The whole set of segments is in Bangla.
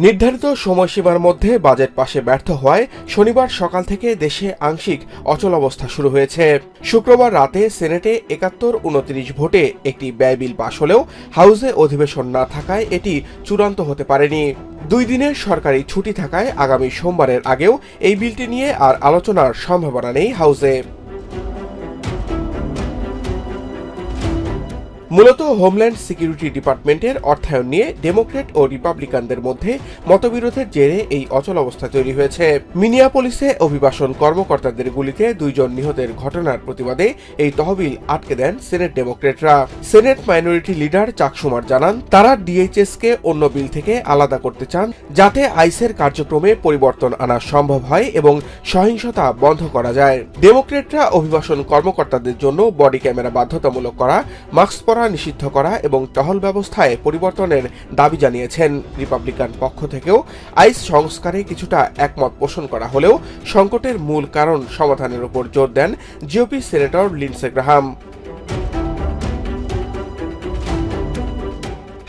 নির্ধারিত সময়সীমার মধ্যে বাজেট পাশে ব্যর্থ হওয়ায় শনিবার সকাল থেকে দেশে আংশিক অচল অবস্থা শুরু হয়েছে। শুক্রবার রাতে সেনেটে একাত্তর উনত্রিশ ভোটে একটি ব্যয় বিল পাশ হলেও হাউসে অধিবেশন না থাকায় এটি চূড়ান্ত হতে পারেনি। দুই দিনের সরকারি ছুটি থাকায় আগামী সোমবারের আগেও এই বিলটি নিয়ে আর আলোচনার সম্ভাবনা নেই হাউসে। মূলত হোমল্যান্ড সিকিউরিটি ডিপার্টমেন্টের অর্থায়ন নিয়ে ডেমোক্রেট ও রিপাবলিকানদের মধ্যে মতবিরোধের জেরে এই অচল অবস্থা তৈরি হয়েছে। মিনিয়াপলিসে অভিবাসন কর্মকর্তাদের গুলিতে দুইজন নিহতের ঘটনার প্রতিবাদে এই তহবিল আটকে দেন senate ডেমোক্রেটরা। Senate minority leader Chuck Schumer জানান, তারা ডিএইচএস কে অন্য বিল থেকে আলাদা করতে চান যাতে আইসের কার্যক্রমে পরিবর্তন আনা সম্ভব হয় এবং সহিংসতা বন্ধ করা যায়। ডেমোক্রেটরা অভিবাসন কর্মকর্তাদের জন্য বডি ক্যামেরা বাধ্যতামূলক করা, মাস্ক পরা নিষিদ্ধ করা এবং টহল ব্যবস্থায় পরিবর্তনের দাবি জানিয়েছেন রিপাবলিকান পক্ষ থেকেও। আইস সংস্কারে কিছুটা একমত পোষণ করা হলেও সংকটের মূল কারণ সমাধানের উপর জোর দেন জিওপি সিনেটর লিন্সে গ্রাহাম।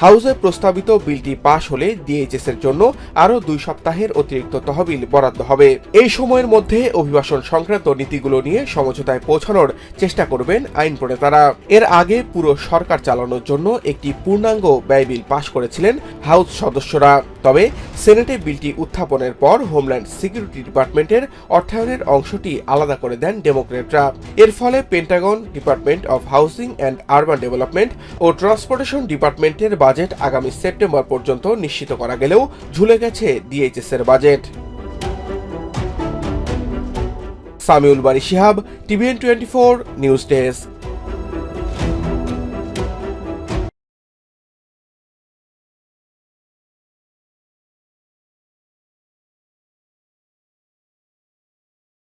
হাউসে প্রস্তাবিত বিলটি পাশ হলে ডিএইচএস এর জন্য আরও দুই সপ্তাহের অতিরিক্ত তহবিল বরাদ্দ হবে। এই সময়ের মধ্যে অভিবাসন সংক্রান্ত নীতিগুলো নিয়ে সমঝোতায় পৌঁছানোর চেষ্টা করবেন আইন প্রণেতারা। এর আগে পুরো সরকার চালানোর জন্য একটি পূর্ণাঙ্গ ব্যয় বিল পাশ করেছিলেন হাউস সদস্যরা। তবে সেনেটে বিলটি উত্থাপনের পর হোমল্যান্ড সিকিউরিটি ডিপার্টমেন্টের অর্থায়নের অংশটি আলাদা করে দেন ডেমোক্রেটরা এর ফলে Pentagon, department of housing and urban development O transportation ডিপার্টমেন্টের বাজেট আগামী সেপ্টেম্বর পর্যন্ত নিশ্চিত করা গেলেও ঝুলে গেছে ডিএইচএস এর budget. Samiul Bari Shihab, TVN twenty four, news desk.